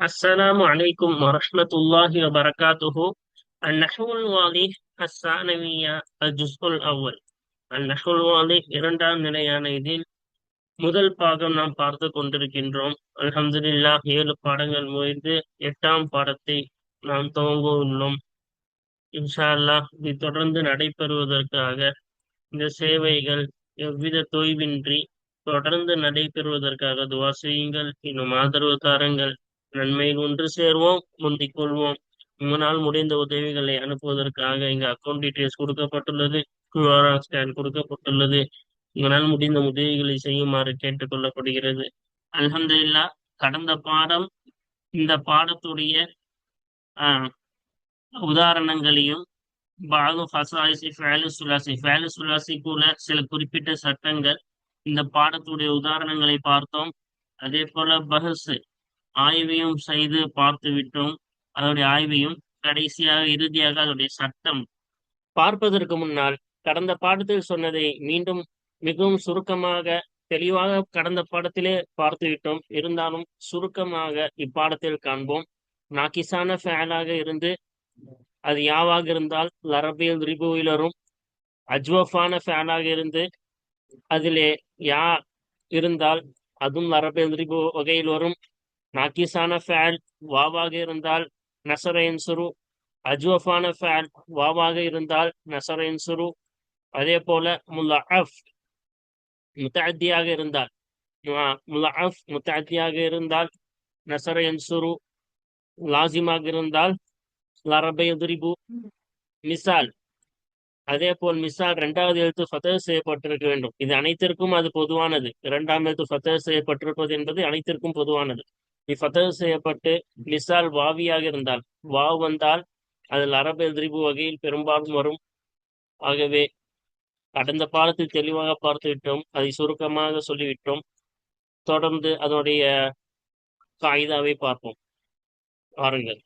السلام عليكم ورحمة الله وبركاته النحو الواضح الثانوية الجزء الأول النحو الواضح இரண்டாம் நிலையான இதில் முதல் பாகம் நாம் பார்த்து கொண்டிருக்கின்றோம் அல்ஹம்துலில்லாஹ் ஏழு பாடங்கள் முடிந்து எட்டாம் பாடத்தை நாம் துவங்க உள்ளோம் இன்ஷா அல்லாஹ் இது தொடர்ந்து நடைபெறுவதற்காக இந்த சேவைகள் எவ்வித தொய்வின்றி தொடர்ந்து நடைபெறுவதற்காக துவா செய்யுங்கள் இன்னும் ஆதரவு தாருங்கள் நன்மையில் ஒன்று சேர்வோம் முந்திக் கொள்வோம். உங்களால் முடிந்த உதவிகளை அனுப்புவதற்காக இங்க அக்கௌண்ட் டீட்டெயில்ஸ் கொடுக்கப்பட்டுள்ளது கியூஆர் ஸ்கேன் கொடுக்கப்பட்டுள்ளது. உங்களால் முடிந்த உதவிகளை செய்யுமாறு கேட்டுக்கொள்ளப்படுகிறது. அல்ஹம்துலில்லாஹ் கடந்த பாடம் இந்த பாடத்துடைய ஆஹ் உதாரணங்களையும் பாகு ஃபசாயிசி ஃபேலு சுலாசி ஃபேலு சுலாசி கூட சில குறிப்பிட்ட சட்டங்கள் இந்த பாடத்துடைய உதாரணங்களை பார்த்தோம். அதே போல பஹஸ் ஆய்வையும் செய்து பார்த்து விட்டோம் அதனுடைய ஆய்வையும் கடைசியாக இறுதியாக அதனுடைய சட்டம் பார்ப்பதற்கு முன்னால் கடந்த பாடத்தில் சொன்னதை மீண்டும் மிகவும் சுருக்கமாக தெளிவாக கடந்த பாடத்திலே பார்த்து விட்டோம் இருந்தாலும் சுருக்கமாக இப்பாடத்தில் காண்போம். நாக்கிசான ஃபேலாக இருந்து அது யாவாக இருந்தால் லரபியல் ரிபுவிலரும் அஜ்வஃபான ஃபேலாக இருந்து அதிலே யா இருந்தால் அதுவும் லரபியல் ரிபு வகையில் வரும் நாக்கிசான ஃபேல் வாவாக இருந்தால் நசரைன் சுரு. அஜ்வஃபான ஃபேல் வாவாக இருந்தால் நசரைன் சுரு. அதே போல முல்லஅஃப் முத்தாத்தியாக இருந்தால் முல்லஅஃப் முத்தாத்தியாக இருந்தால் நசரைன் சுரு. லாசிமாக இருந்தால் லரபை எதிரிபு. மிசால் அதே போல் மிசால் இரண்டாவது எழுத்து ஃபத்தர் செய்யப்பட்டிருக்க வேண்டும். இது அனைத்திற்கும் அது பொதுவானது. இரண்டாம் எழுத்து ஃபத்தர் செய்யப்பட்டிருப்பது என்பது அனைத்திற்கும் பொதுவானது. இது செய்யப்பட்டு மிசால் வாவியாக இருந்தால் வாவ் வந்தால் அதில் அரபு எதிர்ப்பு வகையில் பெரும்பாலும் வரும். ஆகவே கடந்த பாடத்தில் தெளிவாக பார்த்து விட்டோம் அதை சுருக்கமாக சொல்லிவிட்டோம். தொடர்ந்து அதனுடைய காயிதாவை பார்ப்போம். பாருங்கள்.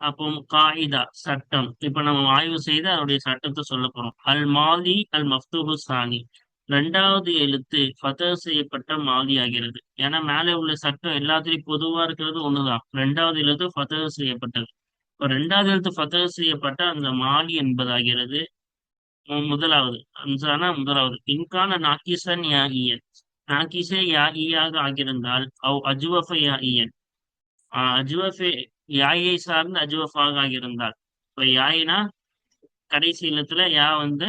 அப்போ காயிதா சட்டம். இப்ப நம்ம ஆய்வு செய்து அதனுடைய சட்டத்தை சொல்ல போறோம். அல் மாலி அல் மஃப்தூஹு சானி. ரெண்டாவது எழுத்து ஃபதர் செய்யப்பட்ட மாலி ஆகிறது. ஏன்னா மேலே உள்ள சட்டம் எல்லாத்துலயும் பொதுவா இருக்கிறது ஒண்ணுதான். ரெண்டாவது எழுத்து ஃபதர் செய்யப்பட்டது. இப்போ ரெண்டாவது எழுத்து ஃபதர் செய்யப்பட்ட அந்த மாலி என்பதாகிறது. முதலாவது. அன்சானா முதலாவது. இன்கான நாக்கிசன் யா இயன். நாக்கிசே யா ஈயாக ஆகியிருந்தால் அவ் அஜுவஃப யா இயன். அஜுவஃபே யாயை சார்ந்து அஜுவஃபாக ஆகியிருந்தால். இப்போ யாயினா கடைசி இல்லத்துல யா வந்து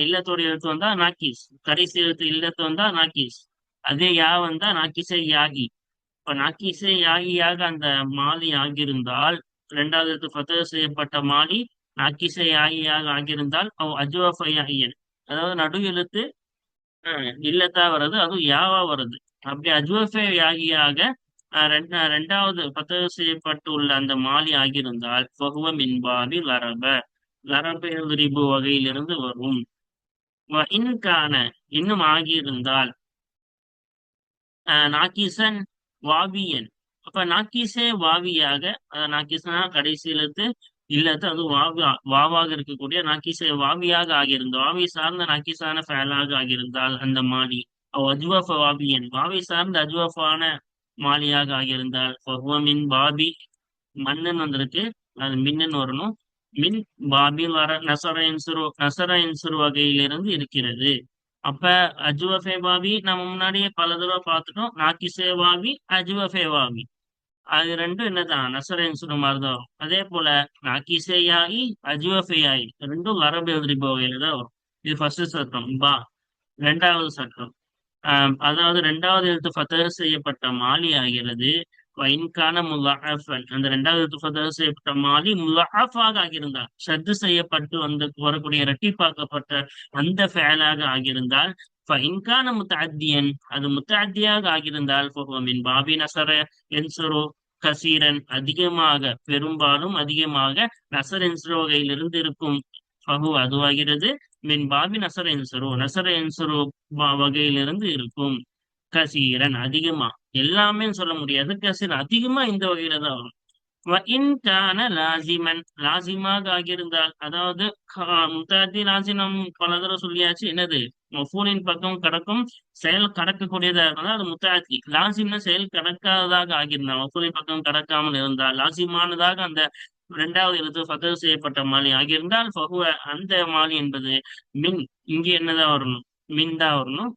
இல்லத்தோட எழுத்து வந்தா நாக்கிஸ் கடைசி எழுத்து இல்லத்து வந்தா நாக்கிஸ் அதே யா வந்தா நாக்கிசே யாகி. இப்ப நாக்கிசே யாகியாக அந்த மாலி ஆகியிருந்தால் இரண்டாவது எழுத்து செய்யப்பட்ட மாலி நாக்கிசை யாகியாக ஆகியிருந்தால் அவ் அஜுவஃபையன் அதாவது நடு எழுத்து இல்லத்தா வருது அதுவும் யாவா வருது அப்படி அஜுவஃபே யாகியாக ரெண்டாவது பத்தகு செய்யப்பட்டுள்ள அந்த மாலி ஆகியிருந்தால் பகுவ மின்பாவி லரப. லரப வகையிலிருந்து வரும். இன்கான இன்னும் ஆகியிருந்தால் நாக்கிசன் வாவியன். அப்ப நாக்கிசே வாவியாக நாக்கிசனா கடைசி இல்லத்து அது வாவி வாவாக இருக்கக்கூடிய நாக்கிசே வாவியாக ஆகியிருந்த வாவி சார்ந்த நாக்கிசான ஃபேலாக ஆகியிருந்தால் அந்த மாலி. அஜ்வஃப வாவியன். வாவி சார்ந்த அஜ்வஃபான மாலியாக ஆகியிருந்தால் பகுவமின் பாபி. மன்னன் வந்திருக்கு. அது மின்னன் வரணும். மின் பாபில் வர நசர இன்சுரு நசர இன்சுரு வகையிலிருந்து இருக்கிறது. அப்ப அஜுவஃபே பாபி நம்ம முன்னாடியே பல தடவை பார்த்துட்டோம். நாக்கிசே வாவி அஜுவஃபே வாவி அது ரெண்டும் என்னதான்? நசர இன்சுரு மாதிரிதான். வரும் அதே போல நாக்கிசேயாயி அஜுவஃபேயாயி ரெண்டும் வரபு எழுதி வகையில தான் வரும். இது ஃபர்ஸ்ட் சட்டம். பா. ரெண்டாவது சட்டம். அதாவது ரெண்டாவது எழுத்து ஃபத்தர் செய்யப்பட்ட மாலி ஆகிறது. வைன்கான முல்லாஃபன் அந்த ரெண்டாவது துஃபதாக செய்யப்பட்ட மாலி முல்லாஃபாக ஆகியிருந்தால் சத்து செய்யப்பட்டு வந்து வரக்கூடிய இரட்டிப்பாக்கப்பட்ட அந்த ஃபேலாக ஆகியிருந்தால் ஃபைன்கான முத்தாத்தியன் அது முத்தாத்தியாக ஆகியிருந்தால் மின் பாபி நசர என்சரோ கசீரன் அதிகமாக பெரும்பாலும் அதிகமாக நசர் என்சரோகையில் வகையிலிருந்து இருக்கும் ஃபஹு அதுவாகிறது. மின் பாபி நசர என்சரோ நசர என்சரோ வகையிலிருந்து இருக்கும். கசீரன் அதிகமா. எல்லாமே சொல்ல முடியாது. கசீரன் அதிகமா இந்த வகையில தான் வரும். லாசிமன் லாசிமாக ஆகியிருந்தால் அதாவது முத்தாத்தி லாசி நம் பல தடவை சொல்லியாச்சு. என்னது? மஃபூலின் பக்கம் கடக்கும் செயல் கடக்கக்கூடியதாக இருந்தால் அது முத்தாத்தி லாசிம்னா செயல் கடக்காததாக ஆகியிருந்தால் மஃபூலின் பக்கம் கடக்காமல் இருந்தால் லாசிமானதாக அந்த இரண்டாவது எழுத்து ஃபதர் செய்யப்பட்ட மாலி ஆகியிருந்தால் ஃபகுவ அந்த மாலி என்பது மின். இங்கே என்னதான் வரணும்? மின் தான் வரணும்.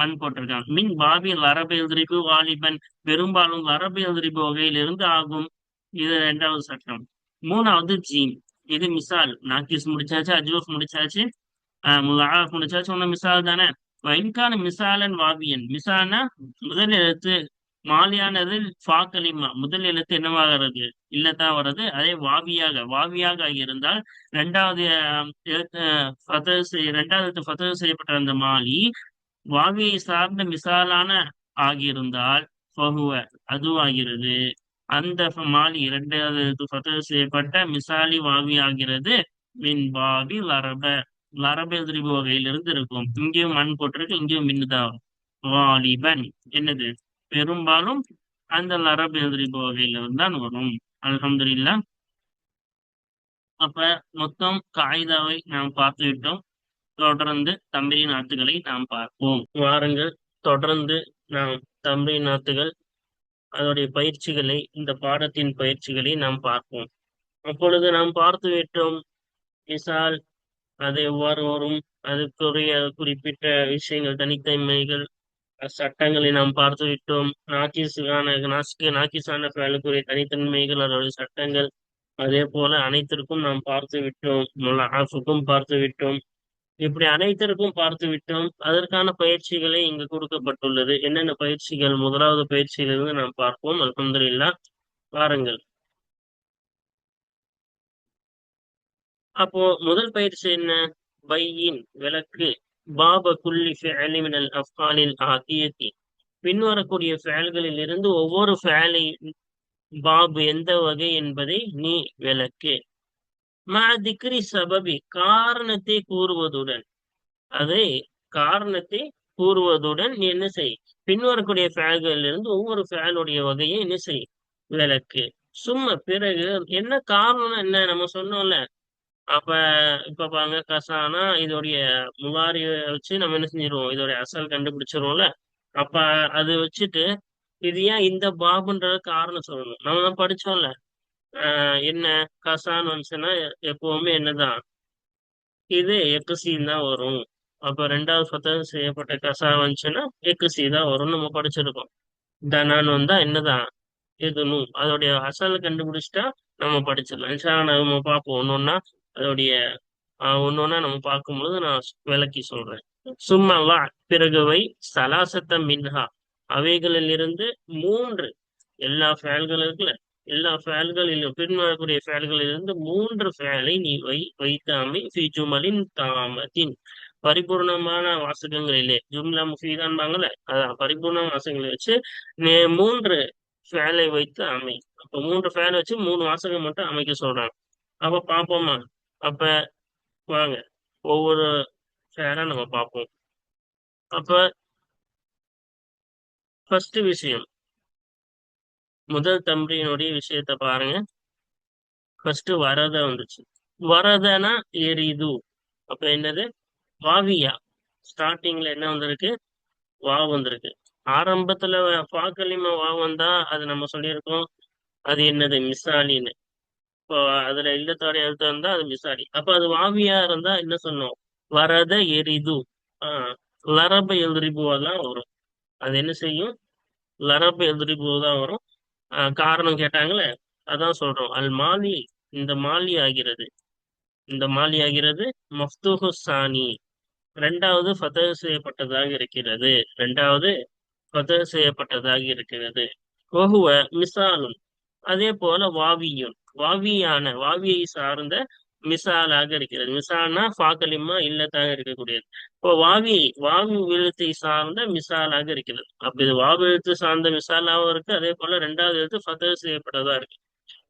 மண் போட்டிருக்காங்க. மின் பாபில் அரபு எதிரிப்பு வாலிபன் பெரும்பாலும் அரபு எதிரிப்பு வகையிலிருந்து ஆகும். இது ரெண்டாவது சட்டம். மூணாவது ஜீன். இது மிசால். நாக்கிஸ் முடிச்சாச்சு அஜூஸ் முடிச்சாச்சு முலாஃப் முடிச்சாச்சு ஒண்ணு மிசால் தானே? வைன்கான மிசாலன் வாபியன். மிசால்னா முதல் எழுத்து மாலியானது ஃபாக்கலிமா முதல் எழுத்து என்னவாகிறது இல்லத்தான் வருது அதே வாவியாக வாவியாக இருந்தால் ரெண்டாவது ரெண்டாவது ஃபதர் செய்யப்பட்ட அந்த மாலி வாவியை சார்ந்த மிசாலான ஆகியிருந்தால் அதுவாகிறது. அந்த மாலி இரண்டாவது ஃபதர் செய்யப்பட்ட மிசாலி வாவி ஆகிறது மின் பாபி லரப. லரப எதிரிபு வகையிலிருந்து இருக்கும். இங்கேயும் மண் போட்டிருக்கு இங்கேயும் மின்னுதான் வாலிபன். என்னது? பெரும்பாலும் அந்த லரபு எதிரிபு வகையிலிருந்து தான் வரும். அலமதுல்லா அப்ப மொத்தம் காய்தாவை நாம் பார்த்து விட்டோம் தொடர்ந்து தம்பிரி நாத்துகளை நாம் பார்ப்போம். வாருங்கள். தொடர்ந்து நாம் தம்பிரி நாத்துகள் அதோடைய பயிற்சிகளை இந்த பாடத்தின் பயிற்சிகளை நாம் பார்ப்போம். அப்பொழுது நாம் பார்த்து விட்டோம். விசால் அது எவ்வாறு வரும்? அதுக்குரிய குறிப்பிட்ட விஷயங்கள் தனித்தன்மைகள் சட்டங்களை நாம் பார்த்து விட்டோம். நாக்கிஸான நாசிக்கு நாக்கிஸான ஃபேலுக்குரிய தனித்தன்மைகள் அதோடைய சட்டங்கள் அதே போல அனைத்திற்கும் நாம் பார்த்து விட்டோம். ஆஃபுக்கும் பார்த்து விட்டோம். இப்படி அனைத்திற்கும் பார்த்து விட்டோம். அதற்கான பயிற்சிகளை இங்கு கொடுக்கப்பட்டுள்ளது. என்னென்ன பயிற்சிகள்? முதலாவது பயிற்சியிலிருந்து நாம் பார்ப்போம். அலமதுல்லா பாருங்கள் அப்போ முதல் பயிற்சி என்ன? பையின் விளக்கு. பாப குல்லி ஃபேலிமினல் அஃபாலில் ஆகியத்தி. பின்வரக்கூடிய ஃபேல்களில் இருந்து ஒவ்வொரு ஃபேலை பாபு எந்த வகை என்பதை நீ விளக்கு. திக்ரி சபபி காரணத்தை கூறுவதுடன். அதை காரணத்தை கூறுவதுடன் நீ என்ன செய்? பின்வரக்கூடிய ஃபேல்களில் இருந்து ஒவ்வொரு ஃபேலுடைய வகையை என்ன செய்? விளக்கு. சும்மா பிறகு என்ன காரணம் என்ன நம்ம சொன்னோம்ல? அப்ப இப்ப பாருங்க கசானா இதோடைய முகாரிய வச்சு நம்ம என்ன செஞ்சிருவோம்? இதோடைய அசல் கண்டுபிடிச்சிருவோம்ல? அப்ப அது வச்சுட்டு இது ஏன் இந்த பாபுன்றது காரணம் சொல்லணும்? நம்ம தான் படிச்சோம்ல? என்ன? கசான் வந்துச்சுன்னா எப்பவுமே என்னதான்? இது எக்குசின்னு தான் வரும். அப்ப ரெண்டாவது புத்தகம் செய்யப்பட்ட கசா வந்துச்சுன்னா எக்குசி தான் வரும்னு நம்ம படிச்சிருக்கோம். தனான் வந்தா என்னதான்? எதுனும் அதோடைய அசல் கண்டுபிடிச்சிட்டா நம்ம படிச்சிடலாம். நம்ம பார்ப்போம். ஒன்னொன்னா அதோடைய ஒன்னொன்னா நம்ம பார்க்கும்பொழுது நான் விளக்கி சொல்றேன். சும்மா வா பிறகுவை சலாசத்த மின்ஹா. அவைகளில் இருந்து மூன்று எல்லா ஃபேல்களும் இருக்குல்ல எல்லா ஃபேல்களிலும் பின்வரக்கூடிய ஃபேல்களிலிருந்து மூன்று ஃபேலை நீ வை வைத்தாமை ஜுமலின் தாமத்தின். பரிபூர்ணமான வாசகங்களிலே ஜும்லா முஃபீதான்பாங்கல்ல அதான் பரிபூர்ண வாசகங்களை வச்சு மூன்று ஃபேலை வைத்து அமை. அப்ப மூன்று ஃபேலை வச்சு மூணு வாசகம் மட்டும் அமைக்க சொல்றாங்க. அப்ப பாப்போமா? அப்ப வாங்க ஒவ்வொரு ஃபேரா நம்ம பார்ப்போம் அப்ப ஃபர்ஸ்ட் விஷயம் முதல் தம்பியினுடைய விஷயத்த பாருங்க. ஃபர்ஸ்ட் வரத வந்துச்சு. வரதனா எரிது அப்ப என்னது? வாவியா. ஸ்டார்டிங்ல என்ன வந்திருக்கு? வா வந்திருக்கு. ஆரம்பத்துல பாக்கலிமா வா வந்தா அது நம்ம சொல்லியிருக்கோம். அது என்னது? மிசாலின்னு. இப்போ அதுல இல்லத்தோட எழுத்து இருந்தா அது மிசாலி. அப்ப அது வாவியா இருந்தா என்ன சொன்னோம்? வரத எரிது ஆஹ் லரப தான் வரும். அது என்ன செய்யும்? லரப எதிரிபு தான் வரும். காரணம் கேட்டாங்களே அதான் சொல்றோம். அல் மாலி இந்த மாலி ஆகிறது. இந்த மாலி ஆகிறது மஃப்தூஹு சானி. ரெண்டாவது ஃபதஹ் செய்யப்பட்டதாக இருக்கிறது. ரெண்டாவது ஃபதஹ் செய்யப்பட்டதாக இருக்கிறது. ஒஹுவ மிசாலும் அதே போல வாவியும். வாவியான வாவியை சார்ந்த மிசாலாக இருக்கிறது. மிசால்னா ஃபாக்கலிமா இல்லத்தாக இருக்கக்கூடியது. இப்போ வாவி வாவி எழுத்தை சார்ந்த மிசாலாக இருக்கிறது. அப்படி இது வாவி எழுத்து சார்ந்த மிசாலாவும் இருக்கு. அதே போல ரெண்டாவது எழுத்து ஃபதர் செய்யப்பட்டதா இருக்கு.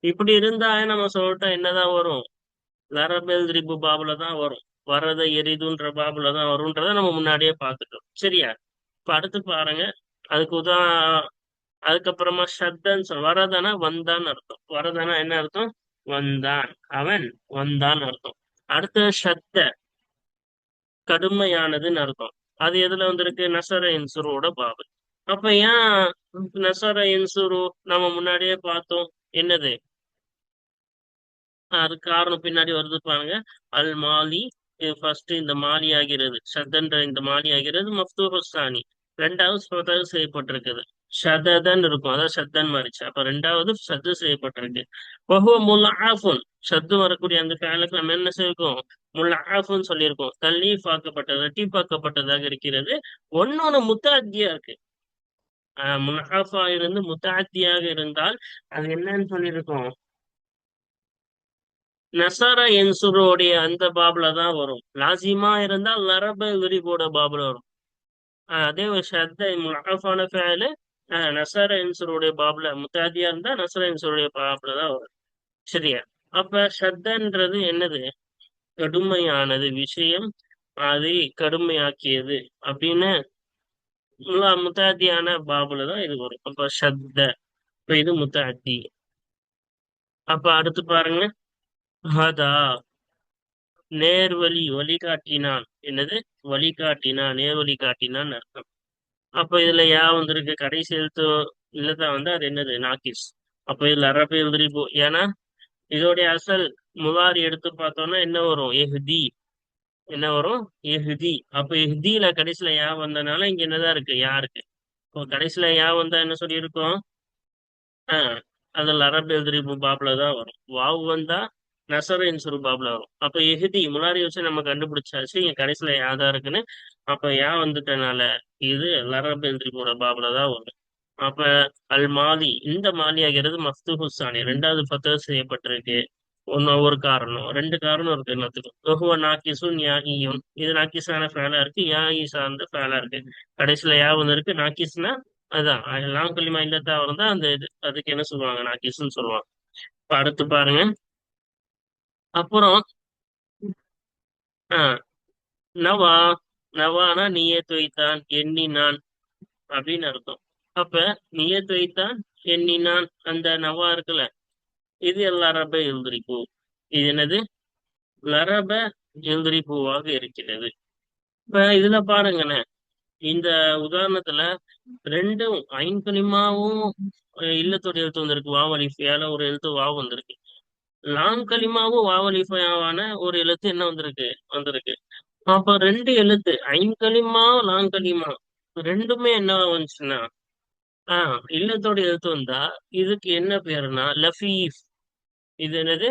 இப்படி இருந்தா நம்ம சொல்லிட்டோம் என்னதான் வரும்? லரபெல் திரிபு பாபுல தான் வரும். வரத எரிதுன்ற பாபுல தான் வரும்ன்றத நம்ம முன்னாடியே பார்த்துட்டோம். சரியா? இப்ப அடுத்து பாருங்க. அதுக்கு உதா அதுக்கப்புறமா ஷத்தன் சொல் வரதனா வந்தான்னு அர்த்தம். வரதனா என்ன அர்த்தம்? வந்தான். அவன் வந்தான்னு அர்த்தம். அடுத்த சத்த கடுமையானதுன்னு அர்த்தம். அது எதுல வந்திருக்கு? நசர இன்சுரோட பாபு அப்ப ஏன் நசர இன்சுரு நம்ம முன்னாடியே பார்த்தோம்? என்னது? அது காரணம் பின்னாடி வருது பாருங்க. அல் மாலி ஃபர்ஸ்ட் இந்த மாலி ஆகிறது சத்தன்ற இந்த மாலி ஆகிறது மஃப்தூஹுஸ்தானி. ரெண்டாவது செய்யப்பட்டிருக்குது. ஷததன் இருக்கும். அதாவது சத்தன் மாறிச்சு. அப்ப ரெண்டாவது சத்து செய்யப்பட்டிருக்கு. வஹுவ முல்லாஃபுன் சத்து வரக்கூடிய அந்த ஃபேலுக்கு நம்ம என்ன செய்வோம்? ஆஃபுன்னு சொல்லியிருக்கோம். தல்லீஃப் ஆக்கப்பட்டது ரட்டீப்பாக்கப்பட்டதாக இருக்கிறது. ஒன்னொன்னு முத்தாத்தியா இருக்கு. ஆஹ் முன்னாஃபா இருந்து முத்தாத்தியாக இருந்தால் அது என்னன்னு சொல்லியிருக்கோம். நசாரா என்சுருடைய அந்த பாபுல தான் வரும். லாசிமா இருந்தால் நரப விரிவோட பாபுல வரும். ஆஹ் அதே ஒரு ஷத்த முலாஃபான ஃபேலு நசார என்சுரோடைய பாபுல முத்தாதியா இருந்தா நசர என்சுரோடைய தான் வரும். சரியா? அப்ப ஷத்தன்றது என்னது? கடுமையானது விஷயம். அதை கடுமையாக்கியது அப்படின்னு முத்தாத்தியான முத்தாதியான பாபுல தான் இது வரும். அப்ப ஷத்த இப்ப இது முத்தாத்தி. அப்ப அடுத்து பாருங்க. ஹதா நேர்வழி வழிகாட்டினான். என்னது? வழிகாட்டினான் நேர்வழி காட்டினான்னு அர்த்தம். அப்ப இதுல யா வந்திருக்கு? கடைசி எழுத்து இல்லதான் வந்து அது என்னது? நாக்கிஸ். அப்ப இதுல அரபு எழுதிப்போ ஏன்னா இதோடைய அசல் முவாரி எடுத்து பார்த்தோம்னா என்ன வரும்? எஹ்தி. என்ன வரும்? எஹ்தி. அப்ப எஹ்தியில கடைசியில யா வந்தனால இங்க என்னதான் இருக்கு? யா இருக்கு. இப்போ கடைசியில யா வந்தா என்ன சொல்லியிருக்கோம்? ஆஹ் அதில் அரபி எழுதிருப்பு பாப்புல தான் வரும். வாவ் வந்தா நசரின் சுருபாப்ல வரும் அப்ப எகுதி முன்னாடி வச்சு நம்ம கண்டுபிடிச்சாச்சு இங்க கடைசியில யாதா இருக்குன்னு. அப்ப யா வந்துட்டனால இது லரப் எழுதிரிப்போட பாப்ல தான் வரும். அப்ப அல் மாலி இந்த மாலி ஆகிறது மஃப்து ஹுசானி ரெண்டாவது பத்து செய்யப்பட்டிருக்கு. ஒன்னு ஒரு காரணம். ரெண்டு காரணம் இருக்கு எல்லாத்துக்கும். ஒஹுவ நாக்கிசுன் யா இது நாக்கிஸான ஃபேலா இருக்கு. யா சார்ந்த ஃபேலா இருக்கு. கடைசியில யா வந்து இருக்கு. நாக்கிஸ்னா அதான். லாங் கலிமா இல்லத்தா இருந்தா அந்த இது அதுக்கு என்ன சொல்லுவாங்க? நாக்கிஸ்ன்னு சொல்லுவாங்க. அடுத்து பாருங்க. அப்புறம் ஆஹ் நவா நவானா நியத்து வைத்தான் எண்ணினான் அப்படின்னு அர்த்தம். அப்ப நியத்து வைத்தான் எண்ணினான் அந்த நவா இருக்குல்ல இது லரப எழுந்திரிப்பு. இது என்னது? லரப எழுந்திரிப்புவாக இருக்கிறது. இப்ப இதுல பாருங்கண்ணே இந்த உதாரணத்துல ரெண்டும் ஐங்கலிமாவும் இல்லத்தோட எழுத்து வந்திருக்கு வாவலிஃபியால ஒரு எழுத்து வாவ் வந்திருக்கு. லாம் கலிமாவும் வாவலிஃபையாவான ஒரு எழுத்து என்ன வந்திருக்கு? வந்திருக்கு. அப்ப ரெண்டு எழுத்து ஐங்கலிமா லாங்கலிமா ரெண்டுமே என்ன வந்துச்சுன்னா ஆஹ் இல்லத்தோட எழுத்து வந்தா இதுக்கு என்ன பேருனா லஃபீஃப். இது என்னது?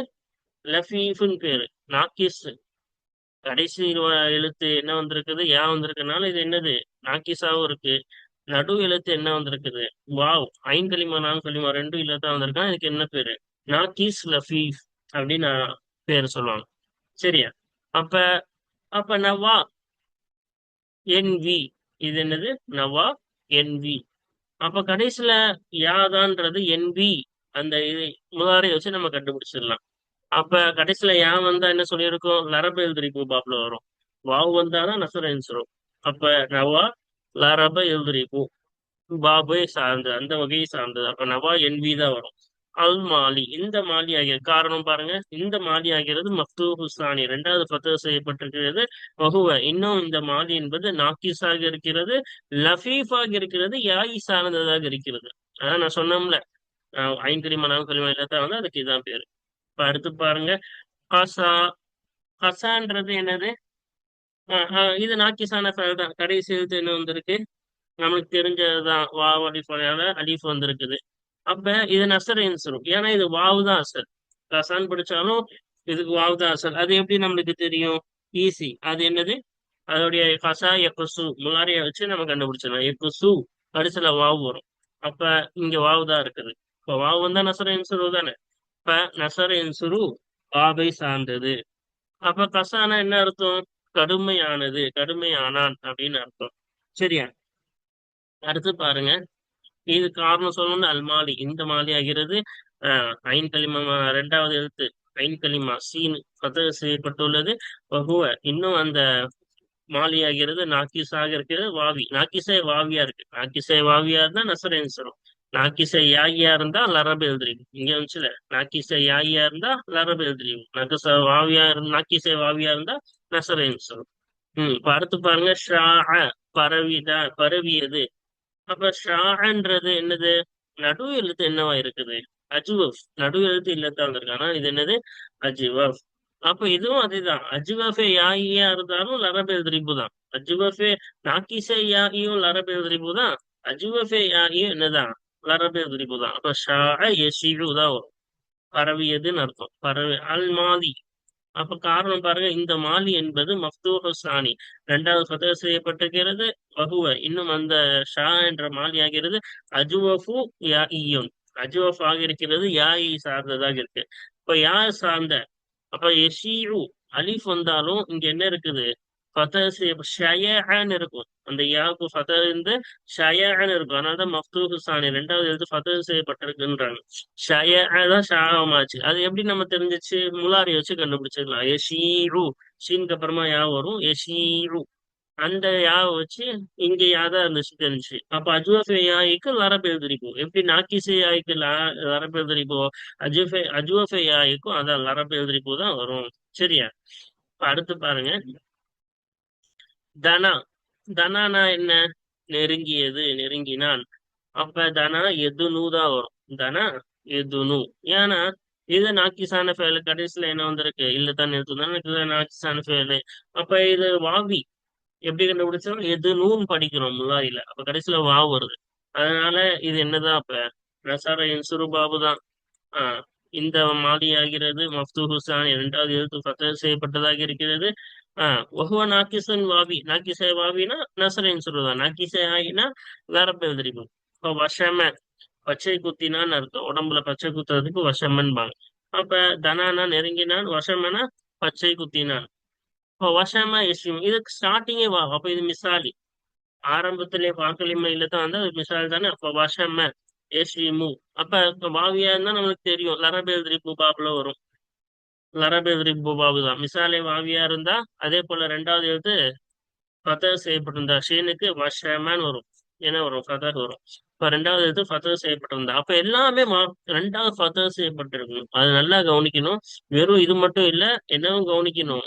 லஃபீஃப்னு பேரு. நாக்கிஸ். கடைசி எழுத்து என்ன வந்திருக்குது? யா வந்திருக்குனால இது என்னது? நாக்கிஸாவும் இருக்கு. நடு எழுத்து என்ன வந்திருக்குது? வாவ். ஐங்கலிமா நான்கலிமா ரெண்டும் இல்லத்தான் வந்திருக்கான் இதுக்கு என்ன பேரு? நாக்கீஸ் லஃபீஃப் அப்படின்னு பேர் பேரு சொல்லுவாங்க. சரியா? அப்ப அப்ப நவா என்வி. இது என்னது? நவா என்வி. அப்ப கடைசியில யாதான்றது என்வி. அந்த இது முதாரை வச்சு நம்ம கண்டுபிடிச்சிடலாம். அப்ப கடைசியில யா வந்தா என்ன சொல்லியிருக்கோம்? லரபு எழுதிரிப்பு பாப்ல வரும். வாவு வந்தாதான் நசர வரும் அப்ப நவா லரப எழுதுறிப்பு பாபை சார்ந்தது அந்த வகையை சார்ந்தது. அப்ப நவா என்வி தான் வரும். அல் மாலி. இந்த மாலி ஆகிறது காரணம் பாருங்க. இந்த மாலி ஆகிறது மஃப்தூ ஹுசானி ரெண்டாவது பத்து செய்யப்பட்டிருக்கிறது. வகுவ இன்னும் இந்த மாலி என்பது நாக்கிஸாக இருக்கிறது லஃபீஃபாக இருக்கிறது யாயி சார்ந்ததாக இருக்கிறது. அதான் நான் சொன்னோம்ல அஹ் ஐங்கரிமா நான்கரிமா எல்லாத்தான் வந்து அதுக்கு இதான் பேரு. இப்ப அடுத்து பாருங்க. ஹசா. ஹசான்றது என்னது? இது நாக்கிசான ஃபேல் தான். கடைசி எழுத்து என்ன வந்திருக்கு? நமக்கு தெரிஞ்சதுதான். வாவ் அலிஃபால அலிஃப் வந்திருக்குது. அப்ப இது நசரேன்னு சொல்லும் ஏன்னா இது வாவு தான் அசல். கசான் படிச்சாலும் இதுக்கு வாவு தான் அசல். அது எப்படி நம்மளுக்கு தெரியும்? ஈஸி அது என்னது? அதோடைய கசா எக்குசு முலாரிய வச்சு நம்ம கண்டுபிடிச்சிடலாம். எக்குசு கடைசியில வாவு வரும். அப்ப இங்க வாவு தான் இருக்குது. இப்ப வாவு வந்தா நசர இன்சுரு தானே? இப்ப நசர இன்சுரு வாவை சார்ந்தது. அப்ப கசானா என்ன அர்த்தம்? கடுமையானது. கடுமையானான் அப்படின்னு அர்த்தம். சரியா? அடுத்து பாருங்க. இது காரணம் சொல்லணும்னு அல்மாலி இந்த மாலி ஆகிறது ஆஹ் ஐன் கலிமா ரெண்டாவது எழுத்து ஐன் கலிமா சீன் பத செய்யப்பட்டுள்ளது. வகுவ இன்னும் அந்த மாலி ஆகிறது நாக்கிசாக இருக்கிறது வாவி. நாக்கிசே வாவியா இருக்கு. நாக்கிசே வாவியா இருந்தா நசரேன்னு சொல்லும் நாக்கிசை யாகியா இருந்தா லரபு எழுதுறீங்க. இங்க வந்துச்சுல. நாக்கிசை யாகியா இருந்தா லரபு எழுதுறீங்க. நகச வாவியா இருந்தா வாவியா இருந்தா நசரேன்னு சொல்லும் ம் அடுத்து பாருங்க ஷா பரவிதா பரவியது. அப்ப ஷான்றது என்னது? நடு எழுத்து என்னவா இருக்குது? அஜுவஃப். நடு எழுத்து இல்லத்தா வந்திருக்கு. ஆனா இது என்னது? அஜுவஃப். அப்ப இதுவும் அதேதான். அஜுவஃபே யாகியா இருந்தாலும் லரபேல் திரிபு தான். அஜுவஃபே நாக்கிசே யாகியும் லரபேல் திரிபு தான். அஜுவஃபே யாகியும் என்னதான்? லரபேல் திரிபு தான். அப்ப ஷா எஷிவு தான் வரும். பரவியதுன்னு அர்த்தம். பரவி அல் மாதி அப்ப காரணம் பாருங்க இந்த மாலி என்பது மஃப்தூஹு சானி இரண்டாவது ஃபதர் செய்யப்பட்டிருக்கிறது வகுவ இன்னும் அந்த ஷா என்ற மாலி ஆகிறது அஜுவஃபு யா ஈயுன் அஜுவஃப் ஆகிருக்கிறது யாயை சார்ந்ததாக இருக்கு. இப்ப யா சார்ந்த? அப்ப எஷீரு அலிஃப் வந்தாலும் இங்க என்ன இருக்குது? ஃபதர் இருக்கும். அந்த யாவுக்கு ஃபதர் இருந்து ஷயன்னு இருக்கும். அதனாலதான் மஃப்தூஹு சானி ரெண்டாவது எழுத்து ஃபதர் செய்யப்பட்டிருக்குன்றாங்க. ஷயா தான் ஷாமாச்சு அது எப்படி நம்ம தெரிஞ்சிச்சு? முலாரி வச்சு கண்டுபிடிச்சிக்கலாம் எஷீரு ஷீனுக்கு அப்புறமா யா வரும். எஷீரு அந்த யாவை வச்சு இங்க யாதான் இருந்துச்சு தெரிஞ்சு அப்ப அஜுவஃபே யாய்க்கு லரப் எழுதிருக்கும் எப்படி நாக்கிசே யாய்க்கு லரப் எழுதிருப்போம் அஜுஃபே அஜுவஃபே யாய்க்கும் அதான் லரப் எழுதிருப்போ தான் வரும். சரியா? அடுத்து பாருங்க. தனா. தனானா என்ன? நெருங்கியது நெருங்கினான் அப்ப தனா எதுனு தான் வரும். தனா எதுனு ஏன்னா இது நாக்கிசான ஃபேலு. கடைசியில என்ன வந்திருக்கு? இல்ல தான் நிறுத்துதான் நாக்கிசான ஃபேலு. அப்ப இது வாவி. எப்படி கண்டுபிடிச்சோம்? எது நூன் படிக்கிறோம் முல்லாயில அப்ப கடைசியில வா வருது. அதனால இது என்னதான் அப்ப? நசார சுருபாபு தான். ஆஹ் இந்த மாலி ஆகிறது மஃப்து ஹுசான் இரண்டாவது எழுத்து ஃபத்தர் செய்யப்பட்டதாக இருக்கிறது. ஒஹுவ நாக்கிசன் வாவி நாக்கிசே வாவினா நசரேன்னு சுருதான் நாக்கிசே ஆகினா வேற பேர் தெரியும் இப்போ வஷம பச்சை குத்தினான்னு அர்த்தம். உடம்புல பச்சை குத்துறதுக்கு வசமன்பாங்க அப்ப தனானா நெருங்கினான் வசமனா பச்சை குத்தினான். இப்போ வசமா இஸ்லிம் இதுக்கு ஸ்டார்டிங்கே வா அப்ப இது மிசாலி. ஆரம்பத்திலே வாக்களிமையில தான் வந்து அது மிசாலி தானே. அப்ப வசம ஏஸ்லிமு அப்ப வாவியா இருந்தா நம்மளுக்கு தெரியும். லரபேல் திரிப்பு பாப்புல வரும். லரபேல் திரிப்பு பாபு தான் மிசாலே வாவியா இருந்தா அதே போல ரெண்டாவது எழுத்து ஃபதர் செய்யப்பட்டிருந்தா. ஷீனுக்கு வஷமான்னு வரும் என்ன வரும் ஃபதர் வரும். இப்ப ரெண்டாவது எழுத்து ஃபதர் செய்யப்பட்டிருந்தா. அப்ப எல்லாமே ரெண்டாவது ஃபதர் செய்யப்பட்டிருக்கணும். அது நல்லா கவனிக்கணும். வெறும் இது மட்டும் இல்ல என்னவும் கவனிக்கணும்.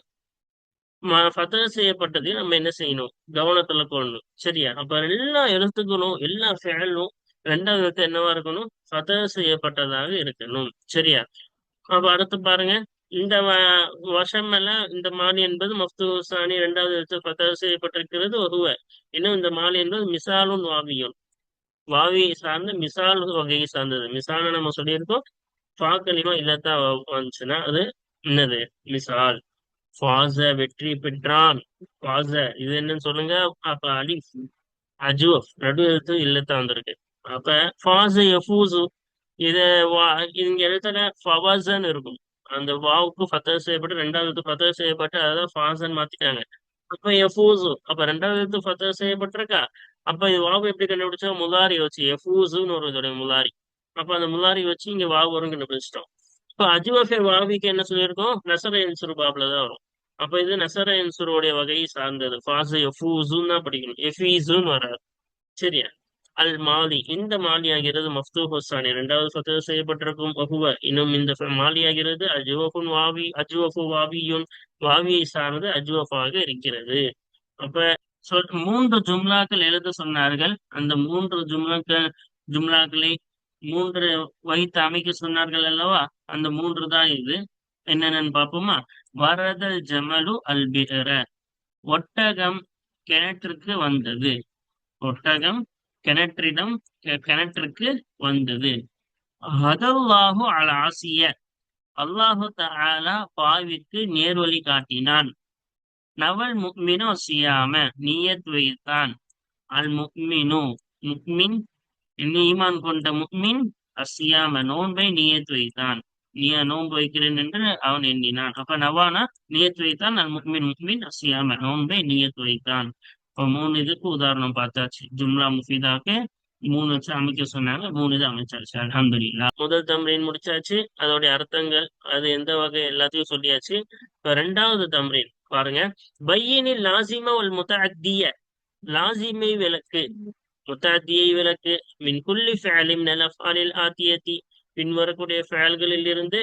ஃபதர் செய்யப்பட்டதையும் நம்ம என்ன செய்யணும்? கவனத்துல கொள்ளணும். சரியா? அப்ப எல்லா எழுத்துக்களும் எல்லா ஃபேலும் ரெண்டாவது எழுத்து என்னவா இருக்கணும்? ஃபதர் செய்யப்பட்டதாக இருக்கணும். சரியா? அப்ப அடுத்து பாருங்க. இந்த வருஷம் எல்லாம் இந்த மாலி என்பது மஃப்து சாணி இரண்டாவது எழுத்து செய்யப்பட்டிருக்கிறது ஒருவ இன்னும் இந்த மாலி என்பது மிசாலும் வாவியும் வாவி சார்ந்து மிசால் வகையை சார்ந்தது. மிசால நம்ம சொல்லியிருக்கோம். பாக்கலிமா இல்லத்தா வந்துச்சுன்னா அது என்னது? மிசால். ஃபாச வெற்றி பெற்றான். ஃபாச இது என்னன்னு சொல்லுங்க. அப்ப அலி அஜுவஃப். நடு எழுத்து இல்லத்தா வந்திருக்கு. அப்ப ஃபாச எஃபூசு இது இங்க எழுத்துல ஃபவாசன்னு இருக்கும். அந்த வாவுக்கு ஃபத்தர் செய்யப்பட்டு ரெண்டாவது ஃபத்தர் செய்யப்பட்டு அதான் ஃபாசன் மாத்திட்டாங்க அப்ப எஃபூசு அப்ப ரெண்டாவது எழுத்து ஃபத்தர் செய்யப்பட்டிருக்கா? அப்ப இது வாவு எப்படி கண்டுபிடிச்சா? முலாரி வச்சு எஃபூசுன்னு ஒரு முலாரி. அப்ப அந்த முலாரி வச்சு இங்க வாவு வரும் கண்டுபிடிச்சிட்டோம். இப்ப அஜுவஃபே வாவிக்கு என்ன சொல்லியிருக்கோம்? நசர என்சுரு பாப்ல தான் வரும். அப்ப இது நசர என்சுருடைய வகையை சார்ந்தது. ஃபாசு எஃபூசுன்னு தான் படிக்கணும். எஃபீசுன்னு வராது சரியா? அல் மாலி இந்த மாலி ஆகிறது மஃப்து ஹுசானி இரண்டாவது ஃபத்தர் செய்யப்பட்டிருக்கும். வகுவ இன்னும் இந்த மாலி ஆகிறது அஜுவஃபுன் வாவி அஜுவஃபு வாவியுன். வாவியை சார்ந்து அஜுவஃபாக இருக்கிறது. அப்ப சொல் மூன்று ஜும்லாக்கள் எழுத சொன்னார்கள். அந்த மூன்று ஜும்லாக்கள் ஜும்லாக்களை மூன்று வைத்து அமைக்க சொன்னார்கள் அல்லவா? அந்த மூன்று தான் இது. என்னென்னு பார்ப்போமா? வரதல் ஜமலு அல்பிர ஒட்டகம் கிணற்றுக்கு வந்தது. ஒட்டகம் கிணற்றிடம் கிணற்றுக்கு வந்தது. ஹதல்லாஹு அல் ஆசிய. அல்லாஹு தாலா பாவிக்கு நேர்வழி காட்டினான். நவல் முக்மினோ சியாம நீயத் வைத்தான். அல் முக்மினு முக்மின் ஈமான் கொண்ட முக்மின் அசியாம நோன்பை நியத் வைத்தான். நீ நோன்பு வைக்கிறேன் என்று அவன் எண்ணினான். அப்ப நவானா நியத் வைத்தான் அல் முக்மின் முக்மின் அசியாம நோன்பை நியத் வைத்தான். இப்போ மூணு இதுக்கு உதாரணம் பார்த்தாச்சு. ஜும்லா முஃபிதாக்கு மூணு வச்சு அமைக்க சொன்னாங்க மூணு இது அமைச்சாச்சு. அலமதுல்லா முதல் தம்ரீன் முடிச்சாச்சு. அதோடைய அர்த்தங்கள் அது எந்த வகை எல்லாத்தையும் சொல்லியாச்சு. இப்ப ரெண்டாவது தம்ரீன் பாருங்க. பையனில் லாசிமா ஒரு முத்தாத்திய லாசிமை விளக்கு. முத்தாத்தியை விளக்கு. மின் குல்லி ஃபேலிம் நலஃபாலில் ஆத்தியத்தி. பின்வரக்கூடிய ஃபேல்களில் இருந்து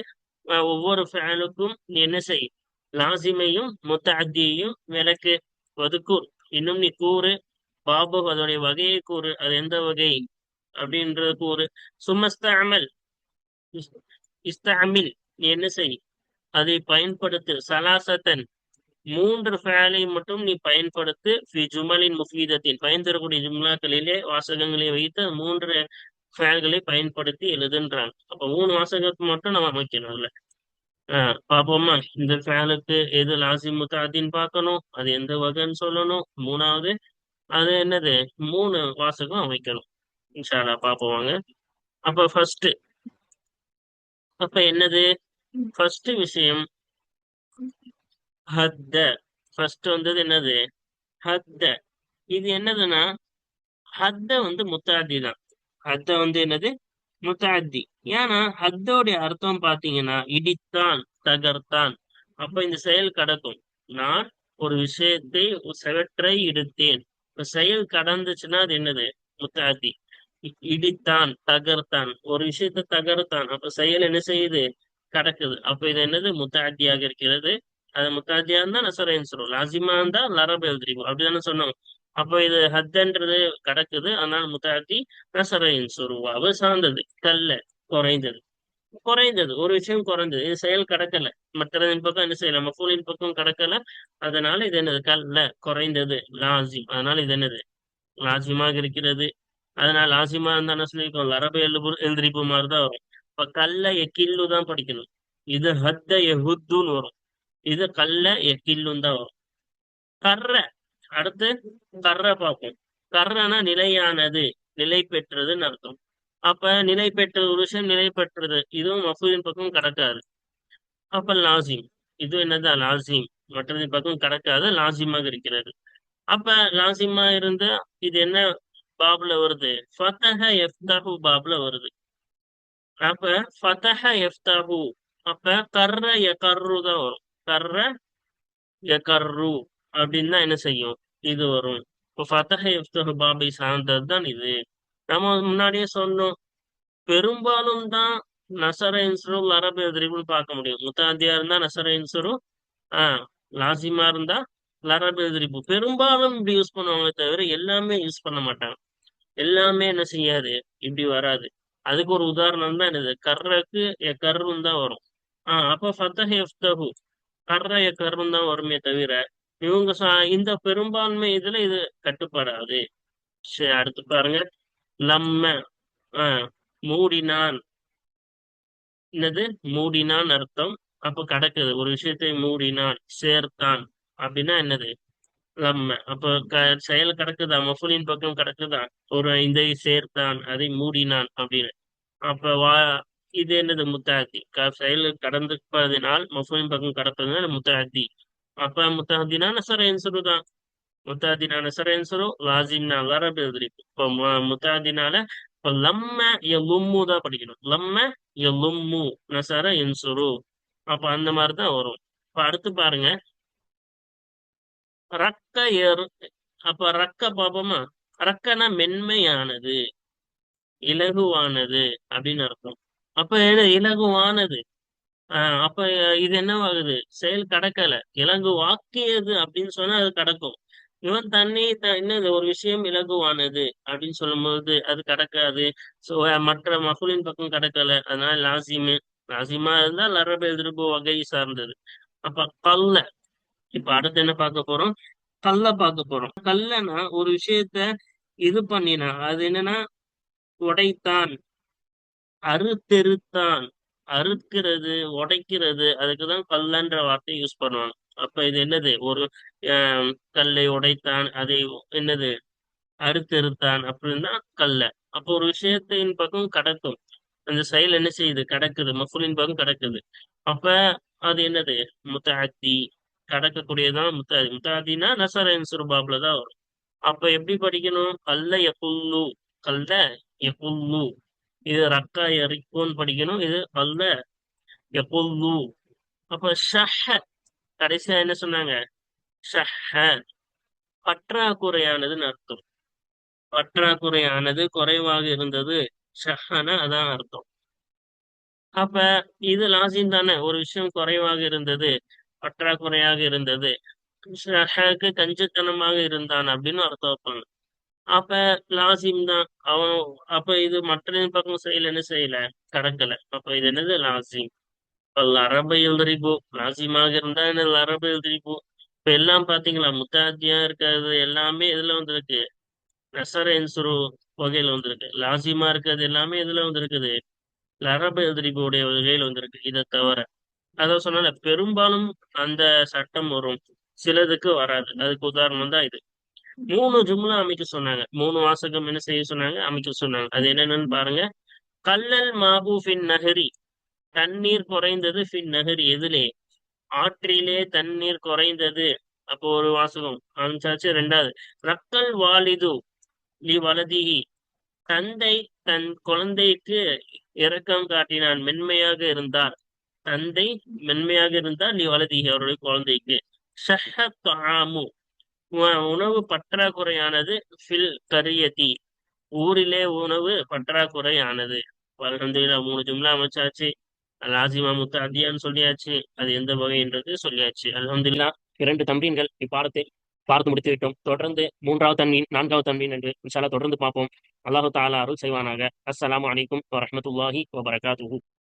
ஒவ்வொரு ஃபேலுக்கும் என்ன செய்? லாசிமையும் முத்தாத்தியையும் விளக்கு. ஒதுக்கூர் இன்னும் நீ கூறு. பாபு அதோடைய வகையை கூறு. அது எந்த வகை? அப்படின்றது கூறு. சுமஸ்தாமல் இஸ்தாமில் நீ என்ன செய்? அதை பயன்படுத்து. சலாசத்தன். மூன்று ஃபேலை மட்டும் நீ பயன்படுத்து. ஜுமலின் முஃபீதத்தின். பயன் தரக்கூடிய ஜும்லாக்களிலே வாசகங்களை வைத்து மூன்று ஃபேல்களை பயன்படுத்தி எழுதுன்றாங்க அப்ப மூணு வாசகத்தை மட்டும் நம்ம அமைக்கணும்ல. ஆஹ் இந்த ஃபேலுக்கு எது லாசி முத்தாத்தின்னு பார்க்கணும்? அது எந்த வகைன்னு சொல்லணும்? மூணாவது அது என்னது? மூணு வாசகம் அமைக்கணும். இன்ஷால்லா பாப்போவாங்க அப்ப ஃபர்ஸ்ட் அப்ப என்னது? ஃபர்ஸ்ட் விஷயம் ஹத்த. ஃபர்ஸ்ட் வந்தது என்னது? ஹத்த. இது என்னதுன்னா ஹத்த வந்து முத்தாதி தான் ஹத்த வந்து என்னது? முத்தாத்தி ஏன்னா ஹத்தோடைய அர்த்தம் பாத்தீங்கன்னா இடித்தான் தகர்த்தான். அப்ப இந்த செயல் கடக்கும். நான் ஒரு விஷயத்தை செவற்றை இடுத்தேன். இப்ப செயல் கடந்துச்சுன்னா அது என்னது? முத்தாதி இடித்தான் தகர்த்தான். ஒரு விஷயத்த தகர்த்தான். அப்ப செயல் என்ன செய்யுது? கடக்குது. அப்ப இது என்னது? முத்தாத்தியாக இருக்கிறது. அது முத்தாத்தியா இருந்தா நசரேன்னு சொல்லுவோம் லாசிமா இருந்தா லரபு எழுதிருக்கும் அப்படிதானே சொன்னோம். அப்போ இது ஹத்துன்றது கிடக்குது. அதனால முத்தாத்தி நசரையின் சுருவாவு சார்ந்தது. கல்ல குறைந்தது. குறைந்தது. ஒரு விஷயம் குறைந்தது. இது செயல் கடக்கல. மற்றதின் பக்கம் என்ன செய்யல? மஃபூலின் பக்கம் கடக்கல. அதனால இது என்னது? கல்ல குறைந்தது. லாசிம் அதனால இது என்னது? லாசிமாக இருக்கிறது. அதனால லாசிமா இருந்தா என்ன சொல்லியிருக்கோம்? லரபு எழுபு எழுந்திரிப்பு மாதிரிதான் வரும். இப்ப கல்ல எக்கில்லு தான் படிக்கணும். இது ஹத்த எஹுத்துன்னு வரும். இது கல்ல எக்கில்லுன்னு தான் வரும். கர்ற அடுத்து கர்ற பார்ப்போம். கர்றனா நிலையானது நிலை பெற்றதுன்னு அர்த்தம். அப்ப நிலை பெற்ற ஒரு விஷயம் நிலை பெற்றது இதுவும் மஃபூதின் பக்கம் கடக்காது. அப்ப லாசிம் இது என்னதான் லாசிம் மற்றதின் பக்கம் கடக்காது லாசிமாக இருக்கிறது. அப்ப லாசிமா இருந்து இது என்ன பாப்ல வருது? ஃபத்தஹ எஃப்தாஹு பாப்ல வருது. அப்ப ஃபத்தஹ எஃப்தாஹு அப்ப கர்ற கர்ரு தான் வரும். கர்ற கர்ரு அப்படின்னா என்ன செய்யும்? இது வரும். இப்போ ஃபத்தஹ எஃப்தஹு பாபை சார்ந்தது தான் இது. நம்ம முன்னாடியே சொன்னோம். பெரும்பாலும் தான் நசர இன்சுரும் லரபு எதிரிப்புன்னு பார்க்க முடியும். முத்தாந்தியா இருந்தா நசர இன்சுரும் ஆஹ் லாசிமா இருந்தா லரபு எதிரிப்பு. பெரும்பாலும் இப்படி யூஸ் பண்ணுவாங்க தவிர எல்லாமே யூஸ் பண்ண மாட்டாங்க. எல்லாமே என்ன செய்யாது? இப்படி வராது. அதுக்கு ஒரு உதாரணம் தான் என்னது கர்றக்கு கர்ரும் தான் வரும். ஆஹ் அப்போ ஃபத்தஹ் எஃப்தஹு கர்ற எ கர்ரும் தான் வருமே தவிர இவங்க இந்த பெரும்பான்மை இதுல இது கட்டுப்படாது. சரி அடுத்து பாருங்க. லம்ம ஆஹ் மூடினான் என்னது? மூடினான் அர்த்தம். அப்ப கடக்குது. ஒரு விஷயத்தை மூடினான் சேர்த்தான். அப்படின்னா என்னது? லம்ம. அப்ப க செயல் கிடக்குதா? மஃபுலின் பக்கம் கிடக்குதா? ஒரு இந்த சேர்த்தான். அதை மூடினான் அப்படின்னு. அப்ப வா இது என்னது? முத்தாத்தி. செயல் கடந்துப்பதினால் மஃபுலின் பக்கம் கடப்பதுனால முத்தாத்தி. அப்ப முத்தாத்தினா நசர என்சுரு தான் முத்தாத்தினா நசர என்சுரு லாசிம்னா லரபு எழுதிருக்கு இப்போ முத்தாத்தினால இப்போ லம்ம எலும்மு தான் படிக்கணும் லம்ம எலும்மு நசர என்சுரு அப்ப அந்த மாதிரி தான் வரும் இப்ப அடுத்து பாருங்க ரக்க ஏறு அப்ப ரக்க பாப்போமா ரக்கனா மென்மையானது இலகுவானது அப்படின்னு அர்த்தம் அப்ப என்ன இலகுவானது அப்ப இது என்னவாகுது? செயல் கடக்கல. இலங்கு வாக்கியது அப்படின்னு சொன்னா அது கடக்கும். இவன் தண்ணி என்னது ஒரு விஷயம் இலகுவானது அப்படின்னு சொல்லும்போது அது கடக்காது. சோ மற்ற மகுலின் பக்கம் கடக்கல. அதனால லாசிமு லாசிமா இருந்தா லரபு எதிர்ப்பு வகை சார்ந்தது. அப்ப கல்ல இப்ப அடுத்து என்ன பார்க்க போறோம்? கல்ல பார்க்க போறோம். கல்லனா ஒரு விஷயத்த இது பண்ணினா அது என்னன்னா உடைத்தான் அறுத்தெருத்தான் அறுக்கிறது உடைக்கிறது அதுக்குதான் கல்லன்ற வார்த்தையை யூஸ் பண்ணுவாங்க. அப்ப இது என்னது? ஒரு கல்லை உடைத்தான் அதை என்னது? அறுத்தெருத்தான் அப்படின்னா கல்ல. அப்போ ஒரு விஷயத்தின் பக்கம் கடக்கும். அந்த செயல் என்ன செய்யுது? கடக்குது. மஃபுலின் பக்கம் கடக்குது. அப்ப அது என்னது? முத்தாத்தி. கடக்கக்கூடியதான் முத்தாதி முத்தாதினா நசரன் சுருபாப்ல தான் வரும். அப்ப எப்படி படிக்கணும்? கல்ல எப்புல்லு கல்ல எப்புல்லு இது ரக்கா எரிக்கோன்னு படிக்கணும். இது அல்ல எப்புல்லு அப்ப ஷஹ கடைசியா என்ன சொன்னாங்க? ஷஹ பற்றாக்குறையானதுன்னு அர்த்தம். பற்றாக்குறையானது குறைவாக இருந்தது. ஷஹன அதான் அர்த்தம். அப்ப இது லாசியம் தானே ஒரு விஷயம் குறைவாக இருந்தது பற்றாக்குறையாக இருந்தது. ஷஹக்கு கஞ்சத்தனமாக இருந்தான் அப்படின்னு அர்த்தம். வைப்பாங்க அப்ப லாசிம் தான். அவன் அப்ப இது மற்ற பக்கம் செய்யல என்ன செய்யல? கடக்கல. அப்ப இது என்னது? லாசிம். அரபை எழுதிரிப்போ. லாசிமாக இருந்தா என்ன? அரபை எழுதிரிப்போ. இப்ப எல்லாம் பாத்தீங்களா? முத்தாத்தியா இருக்கிறது எல்லாமே இதுல வந்திருக்கு. நசர என்சுரு வகையில வந்திருக்கு. லாசிமா இருக்கிறது எல்லாமே இதுல வந்திருக்குது. அரபு எழுதிரிப்புடைய வகையில் வந்திருக்கு. இதை தவிர. அதான் சொன்னால பெரும்பாலும் அந்த சட்டம் வரும். சிலதுக்கு வராது. அதுக்கு உதாரணம் தான் இது. மூணு ஜும்லா அமைக்க சொன்னாங்க. மூணு வாசகம் என்ன செய்ய சொன்னாங்க? அமைக்க சொன்னாங்க. அது என்னென்னு பாருங்க. கல்லல் மாபு ஃபின் நகரி தண்ணீர் குறைந்தது ஃபின் நகரி எதுலே. ஆற்றிலே தண்ணீர் குறைந்தது. அப்போ ஒரு வாசகம். அமைச்சாச்சு ரெண்டாவது. ரக்கல் வாலிது லி வலதிகி தந்தை தன் குழந்தைக்கு இரக்கம் காட்டினான். மென்மையாக இருந்தார். தந்தை மென்மையாக இருந்தார். நீ வலதிகி அவருடைய குழந்தைக்கு. ஷஹத் ஆமு உணவு பற்றாக்குறையானது ஃபில் கரியதி ஊரிலே உணவு பற்றாக்குறையானது. அலமதுல்லா மூணு ஜும்லா அமைச்சாச்சு. லாசிமா முத்தாத்தியான்னு சொல்லியாச்சு. அது எந்த வகைன்றது சொல்லியாச்சு. அலமதுல்லா இரண்டு தம்பீன்கள் இப்பாடத்தை பார்த்து முடித்து விட்டோம் தொடர்ந்து மூன்றாவது தன்மீன் நான்காவது தன்மீன் என்று தொடர்ந்து பார்ப்போம். அல்லாஹு தாலா அருள் செய்வானாக. அஸ்லாம் அலைக்கும் வரமத்துல்லாஹி வபரகாத்து